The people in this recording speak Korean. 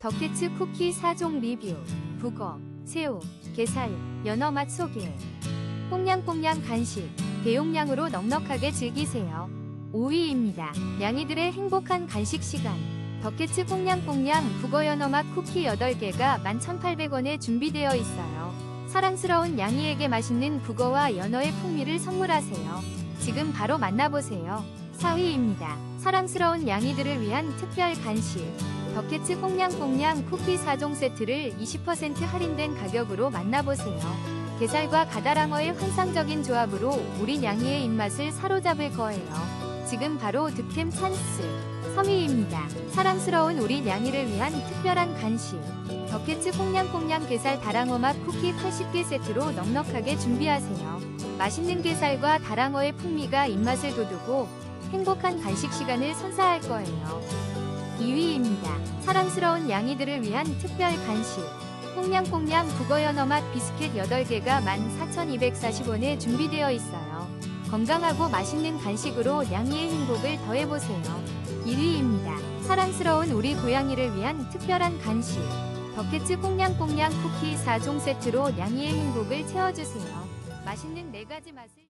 더캐츠 쿠키 4종 리뷰, 북어, 새우, 게살, 연어 맛 소개. 뽕냥뽕냥 간식, 대용량으로 넉넉하게 즐기세요. 5위입니다. 냥이들의 행복한 간식 시간. 더캐츠 뽕냥뽕냥 북어 연어 맛 쿠키 8개가 11,800원에 준비되어 있어요. 사랑스러운 냥이에게 맛있는 북어와 연어의 풍미를 선물하세요. 지금 바로 만나보세요. 4위입니다. 사랑스러운 냥이들을 위한 특별 간식. 더캐츠 꽁냥꽁냥 쿠키 4종 세트를 20% 할인된 가격으로 만나보세요. 게살과 가다랑어의 환상적인 조합으로 우리 냥이의 입맛을 사로잡을 거예요. 지금 바로 득템 찬스. 3위입니다. 사랑스러운 우리 냥이를 위한 특별한 간식. 더캐츠 꽁냥꽁냥 게살 다랑어 맛 쿠키 80개 세트로 넉넉하게 준비하세요. 맛있는 게살과 다랑어의 풍미가 입맛을 돋우고 행복한 간식 시간을 선사할 거예요. 2위입니다. 사랑스러운 양이들을 위한 특별 간식. 꽁냥꽁냥 북어 연어 맛 비스켓 8개가 14,240원에 준비되어 있어요. 건강하고 맛있는 간식으로 양이의 행복을 더해보세요. 1위입니다. 사랑스러운 우리 고양이를 위한 특별한 간식. 더캐츠 꽁냥꽁냥 쿠키 4종 세트로 양이의 행복을 채워주세요. 맛있는 4가지 맛을